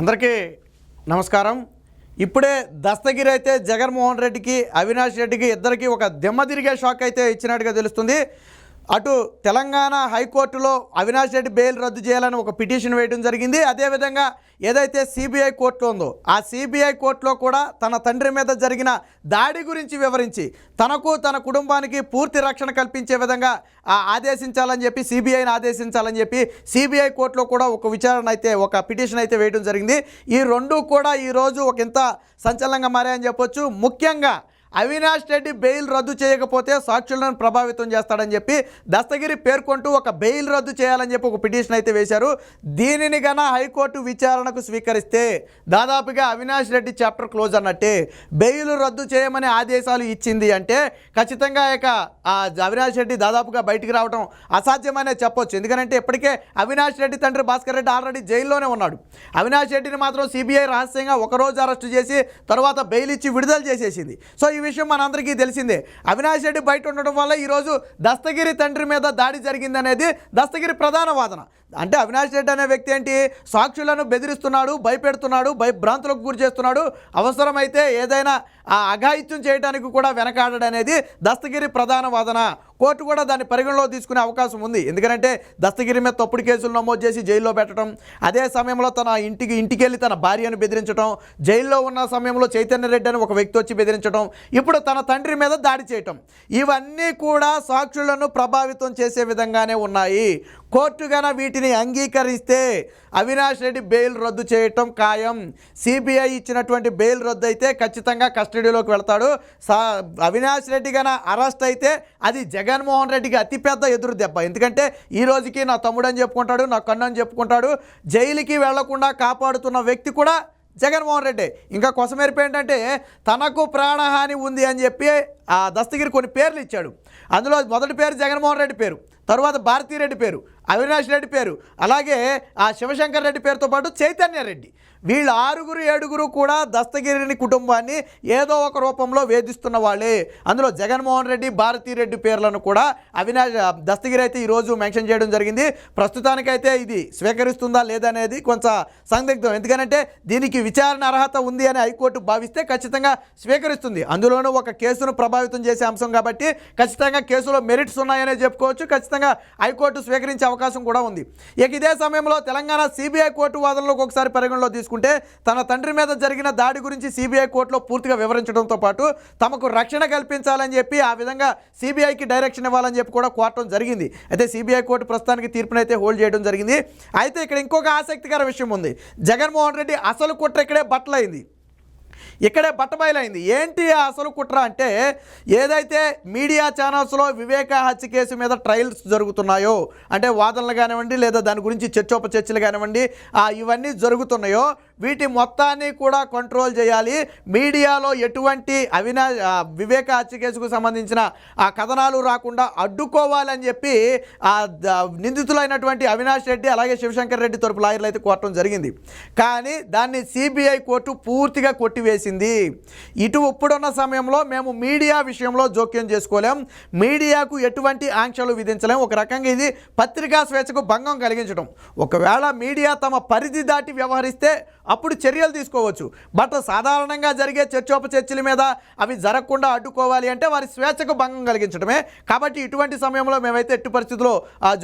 అందరికీ నమస్కారం. ఇప్పుడే దస్తగిరి అయితే జగన్మోహన్ రెడ్డికి అవినాష్ రెడ్డికి ఇద్దరికి ఒక దిమ్మ తిరిగే షాక్ అయితే ఇచ్చినట్టుగా తెలుస్తుంది. అటు తెలంగాణ హైకోర్టులో అవినాష్ రెడ్డి బెయిల్ రద్దు చేయాలని ఒక పిటిషన్ వేయడం జరిగింది. అదేవిధంగా ఏదైతే సిబిఐ కోర్టులో ఉందో ఆ సిబిఐ కోర్టులో కూడా తన తండ్రి మీద జరిగిన దాడి గురించి వివరించి తనకు తన కుటుంబానికి పూర్తి రక్షణ కల్పించే విధంగా ఆ, ఆదేశించాలని చెప్పి సిబిఐని ఆదేశించాలని చెప్పి సిబిఐ కోర్టులో కూడా ఒక విచారణ అయితే ఒక పిటిషన్ అయితే వేయడం జరిగింది. ఈ రెండు కూడా ఈరోజు ఒక ఇంత సంచలనంగా మారాయని చెప్పొచ్చు. ముఖ్యంగా అవినాష్ రెడ్డి బెయిల్ రద్దు చేయకపోతే సాక్షులను ప్రభావితం చేస్తాడని చెప్పి దస్తగిరి పేర్కొంటూ ఒక బెయిల్ రద్దు చేయాలని చెప్పి ఒక పిటిషన్ అయితే వేశారు. దీనిని గన హైకోర్టు విచారణకు స్వీకరిస్తే దాదాపుగా అవినాష్ రెడ్డి చాప్టర్ క్లోజ్ అన్నట్టే బెయిల్ రద్దు చేయమని ఆదేశాలు ఇచ్చింది అంటే ఖచ్చితంగా ఇక అవినాష్ రెడ్డి దాదాపుగా బయటికి రావడం అసాధ్యమనే చెప్పొచ్చు. ఎందుకంటే ఇప్పటికే అవినాష్ రెడ్డి తండ్రి భాస్కర్ రెడ్డి ఆల్రెడీ జైల్లోనే ఉన్నాడు. అవినాష్ రెడ్డిని మాత్రం సిబిఐ రహస్యంగా ఒకరోజు అరెస్టు చేసి తర్వాత బెయిల్ ఇచ్చి విడుదల చేసేసింది. సో ఈ విషయం మనందరికీ తెలిసిందే. అవినాష్ రెడ్డి బయట ఉండడం వల్ల ఈరోజు దస్తగిరి తండ్రి మీద దాడి జరిగిందనేది దస్తగిరి ప్రధాన వాదన. అంటే అవినాష్ రెడ్డి అనే వ్యక్తి ఏంటి? సాక్షులను బెదిరిస్తున్నాడు భయపెడుతున్నాడు భయభ్రాంతులకు గురి చేస్తున్నాడు. అవసరమైతే ఏదైనా ఆ అఘాయిత్యం చేయడానికి కూడా వెనకాడడం అనేది దస్తగిరి ప్రధాన వాదన. కోర్టు కూడా దాన్ని పరిగణలో తీసుకునే అవకాశం ఉంది. ఎందుకంటే దస్తగిరి మీద తప్పుడు కేసులు నమోదు చేసి జైల్లో పెట్టడం అదే సమయంలో తన ఇంటికి ఇంటికి వెళ్ళి తన భార్యను బెదిరించడం జైల్లో ఉన్న సమయంలో చైతన్య రెడ్డి అని ఒక వ్యక్తి వచ్చి బెదిరించడం ఇప్పుడు తన తండ్రి మీద దాడి చేయటం. ఇవన్నీ కూడా సాక్షులను ప్రభావితం చేసే విధంగానే ఉన్నాయి. కోర్టు గన వీటిని అంగీకరిస్తే అవినాష్ రెడ్డి బెయిల్ రద్దు చేయటం ఖాయం. సిబిఐ ఇచ్చినటువంటి బెయిల్ రద్దు అయితే ఖచ్చితంగా కస్టడీలోకి వెళ్తాడు. అవినాష్ రెడ్డి గన అరెస్ట్ అయితే అది జగన్మోహన్ రెడ్డికి అతిపెద్ద ఎదురు దెబ్బ. ఎందుకంటే ఈ రోజుకి నా తమ్ముడు అని చెప్పుకుంటాడు నా కన్ను అని చెప్పుకుంటాడు. జైలుకి వెళ్ళకుండా కాపాడుతున్న వ్యక్తి కూడా జగన్మోహన్ రెడ్డి. ఇంకా కొసమెరిపి ఏంటంటే తనకు ప్రాణహాని ఉంది అని చెప్పి ఆ దస్తగిరి కొన్ని పేర్లు ఇచ్చాడు. అందులో మొదటి పేరు జగన్మోహన్ రెడ్డి పేరు తరువాత భారతీరెడ్డి పేరు. అవినాష్ రెడ్డి పేరు. అలాగే ఆ శివశంకర్ రెడ్డి పేరుతో పాటు చైతన్య రెడ్డి. వీళ్ళు ఆరుగురు ఏడుగురు కూడా దస్తగిరిని కుటుంబాన్ని ఏదో ఒక రూపంలో వేధిస్తున్న వాళ్ళే. అందులో జగన్మోహన్ రెడ్డి భారతీరెడ్డి పేర్లను కూడా అవినాష్ దస్తగిరి అయితే ఈరోజు మెన్షన్ చేయడం జరిగింది. ప్రస్తుతానికైతే ఇది స్వీకరిస్తుందా లేదా అనేది కొంచెం సందిగ్ధం. ఎందుకంటే దీనికి విచారణ అర్హత ఉంది అని హైకోర్టు భావిస్తే ఖచ్చితంగా స్వీకరిస్తుంది. అందులోనూ ఒక కేసును ప్రభావితం చేసే అంశం కాబట్టి ఖచ్చితంగా కేసులో మెరిట్స్ ఉన్నాయనే చెప్పుకోవచ్చు. ఖచ్చితంగా హైకోర్టు స్వీకరించే అవకాశం కూడా ఉంది. ఇక ఇదే సమయంలో తెలంగాణ సిబిఐ కోర్టు వాదనలోకి ఒకసారి పరిగణలో తీసుకుంటే తన తండ్రి మీద జరిగిన దాడి గురించి సిబిఐ కోర్టులో పూర్తిగా వివరించడంతో పాటు తమకు రక్షణ కల్పించాలని చెప్పి ఆ విధంగా సిబిఐకి డైరెక్షన్ ఇవ్వాలని చెప్పి కూడా కోరటం జరిగింది. అయితే సిబిఐ కోర్టు ప్రస్తుతానికి తీర్పునైతే హోల్డ్ చేయడం జరిగింది. అయితే ఇక్కడ ఇంకొక ఆసక్తికర విషయం ఉంది. జగన్మోహన్ రెడ్డి అసలు కుట్ర ఇక్కడే బట్టలైంది ఇక్కడే బట్టబయలైంది. ఏంటి అసలు కుట్ర అంటే ఏదైతే మీడియా ఛానల్స్లో వివేక హత్య కేసు మీద ట్రయల్స్ జరుగుతున్నాయో అంటే వాదనలు కానివ్వండి లేదా దాని గురించి చర్చోపచర్చలు కానివ్వండి ఇవన్నీ జరుగుతున్నాయో వీటి మొత్తాన్ని కూడా కంట్రోల్ చేయాలి. మీడియాలో ఎటువంటి అవినా వివేక హత్య కేసుకు సంబంధించిన ఆ కథనాలు రాకుండా అడ్డుకోవాలని చెప్పి ఆ నిందితులైనటువంటి అవినాష్ రెడ్డి అలాగే శివశంకర్ రెడ్డి తరపు లాయర్లు అయితే కోరటం జరిగింది. కానీ దాన్ని సిబిఐ కోర్టు పూర్తిగా కొట్టివేసింది. ఇటు ఇప్పుడున్న సమయంలో మేము మీడియా విషయంలో జోక్యం చేసుకోలేం. మీడియాకు ఎటువంటి ఆంక్షలు విధించలేం. ఒక రకంగా ఇది పత్రికా స్వేచ్ఛకు భంగం కలిగించడం ఒకవేళ మీడియా తమ పరిధి దాటి వ్యవహరిస్తే అప్పుడు చర్యలు తీసుకోవచ్చు. బట్ సాధారణంగా జరిగే చర్చోపచర్చల మీద అవి జరగకుండా అడ్డుకోవాలి అంటే వారి స్వేచ్ఛకు భంగం కలిగించడమే. కాబట్టి ఇటువంటి సమయంలో మేమైతే ఎట్టి పరిస్థితుల్లో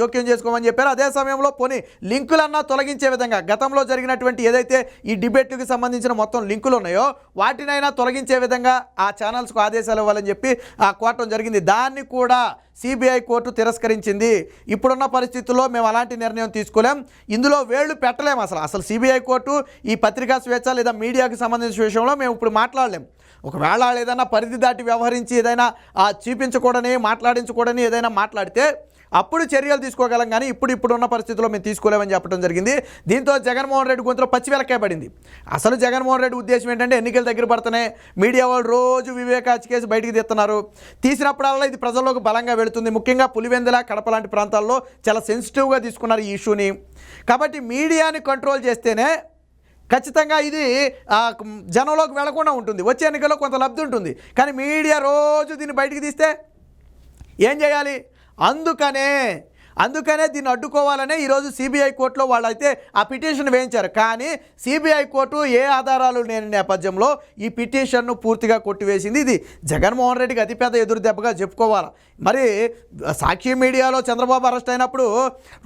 జోక్యం చేసుకోమని చెప్పారు. అదే సమయంలో పోనీ లింకులన్నా తొలగించే విధంగా గతంలో జరిగినటువంటి ఏదైతే ఈ డిబేట్లకు సంబంధించిన మొత్తం లింకులు ఉన్నాయో వాటినైనా తొలగించే విధంగా ఆ ఛానల్స్కు ఆదేశాలు ఇవ్వాలని చెప్పి ఆ కోరటం జరిగింది. దాన్ని కూడా సిబిఐ కోర్టు తిరస్కరించింది. ఇప్పుడున్న పరిస్థితుల్లో మేము అలాంటి నిర్ణయం తీసుకోలేం. ఇందులో వేళ్ళు పెట్టలేము అసలు. అసలు సిబిఐ కోర్టు ఈ పత్రికా స్వేచ్ఛ లేదా మీడియాకు సంబంధించిన విషయంలో మేము ఇప్పుడు మాట్లాడలేం. ఒకవేళ వాళ్ళు ఏదైనా పరిధి దాటి వ్యవహరించి ఏదైనా చూపించకూడని మాట్లాడించకూడని ఏదైనా మాట్లాడితే అప్పుడు చర్యలు తీసుకోగలం కానీ ఇప్పుడు ఇప్పుడున్న పరిస్థితుల్లో మేము తీసుకోలేమని చెప్పడం జరిగింది. దీంతో జగన్మోహన్ రెడ్డి గొంతులో పచ్చి వెలకాయ పడింది. అసలు జగన్మోహన్ రెడ్డి ఉద్దేశం ఏంటంటే ఎన్నికలు దగ్గర పడుతున్నాయి. మీడియా వాళ్ళు రోజు వివేకాచి కేసు బయటికి తీస్తున్నారు. తీసినప్పుడల్లా ఇది ప్రజల్లోకి బలంగా వెళుతుంది. ముఖ్యంగా పులివెందుల కడప లాంటి ప్రాంతాల్లో చాలా సెన్సిటివ్గా తీసుకున్నారు ఈ ఇష్యూని. కాబట్టి మీడియాని కంట్రోల్ చేస్తేనే ఖచ్చితంగా ఇది జనంలోకి వెళ్ళకుండా ఉంటుంది. వచ్చే ఎన్నికల్లో కొంత లబ్ధి ఉంటుంది. కానీ మీడియా రోజు దీన్ని బయటికి తీస్తే ఏం చేయాలి? అందుకనే అందుకనే దీన్ని అడ్డుకోవాలనే ఈరోజు సిబిఐ కోర్టులో వాళ్ళైతే ఆ పిటిషన్ వేయించారు. కానీ సిబిఐ కోర్టు ఏ ఆధారాలు లేని నేపథ్యంలో ఈ పిటిషన్ను పూర్తిగా కొట్టివేసింది ఇది. జగన్మోహన్ రెడ్డికి అతిపెద్ద ఎదురు దెబ్బగా చెప్పుకోవాలి. మరి సాక్షి మీడియాలో చంద్రబాబు అరెస్ట్ అయినప్పుడు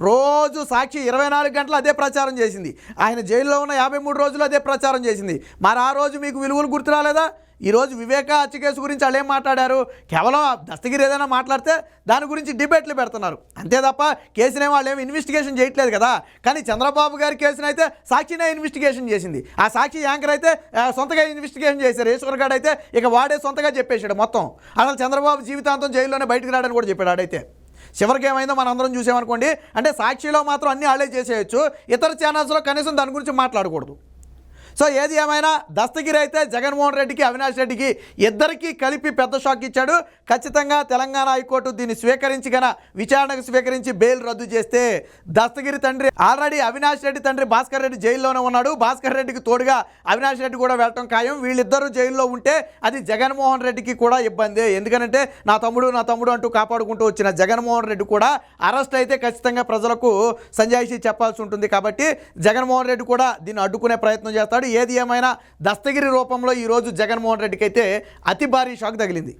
రోజు సాక్షి ఇరవై నాలుగు గంటలు అదే ప్రచారం చేసింది. ఆయన జైల్లో ఉన్న యాభై మూడు రోజులు అదే ప్రచారం చేసింది. మరి ఆ రోజు మీకు విలువలు గుర్తు రాలేదా ఈరోజు వివేక హత్య కేసు గురించి వాళ్ళు ఏం మాట్లాడారు? కేవలం దస్తగిరి ఏదైనా మాట్లాడితే దాని గురించి డిబేట్లు పెడుతున్నారు. అంతే తప్ప కేసునే వాళ్ళు ఏమి ఇన్వెస్టిగేషన్ చేయట్లేదు కదా. కానీ చంద్రబాబు గారి కేసును అయితే సాక్షినే ఇన్వెస్టిగేషన్ చేసింది. ఆ సాక్షి యాంకర్ అయితే సొంతగా ఇన్వెస్టిగేషన్ చేశారు. ఈశ్వర్ గారు అయితే ఇక వాడే సొంతగా చెప్పేశాడు మొత్తం. అసలు చంద్రబాబు జీవితాంతం జైల్లోనే బయటకు రాడని కూడా చెప్పాడు ఆడైతే. చివరికి ఏమైందో మనం అందరం చూసామనుకోండి అంటే సాక్షిలో మాత్రం అన్ని వాళ్ళే చేసేయచ్చు. ఇతర ఛానల్స్లో కనీసం దాని గురించి మాట్లాడకూడదు. సో ఏది ఏమైనా దస్తగిరి అయితే జగన్మోహన్ రెడ్డికి అవినాష్ రెడ్డికి ఇద్దరికీ కలిపి పెద్ద షాక్ ఇచ్చాడు. ఖచ్చితంగా తెలంగాణ హైకోర్టు దీన్ని స్వీకరించి గన విచారణకు స్వీకరించి బెయిల్ రద్దు చేస్తే దస్తగిరి తండ్రి ఆల్రెడీ అవినాష్ రెడ్డి తండ్రి భాస్కర్ రెడ్డి జైల్లోనే ఉన్నాడు. భాస్కర్ రెడ్డికి తోడుగా అవినాష్ రెడ్డి కూడా వెళ్ళటం ఖాయం. వీళ్ళిద్దరూ జైల్లో ఉంటే అది జగన్మోహన్ రెడ్డికి కూడా ఇబ్బందే. ఎందుకంటే నా తమ్ముడు నా తమ్ముడు అంటూ కాపాడుకుంటూ వచ్చిన జగన్మోహన్ రెడ్డి కూడా అరెస్ట్ అయితే ఖచ్చితంగా ప్రజలకు సంజాయిషి చెప్పాల్సి ఉంటుంది. కాబట్టి జగన్మోహన్ రెడ్డి కూడా దీన్ని అడ్డుకునే ప్రయత్నం చేస్తాడు. ఏది ఏమైనా దస్తగిరి రూపంలో ఈరోజు జగన్మోహన్ రెడ్డికి అయితే అతి భారీ షాక్ తగిలింది.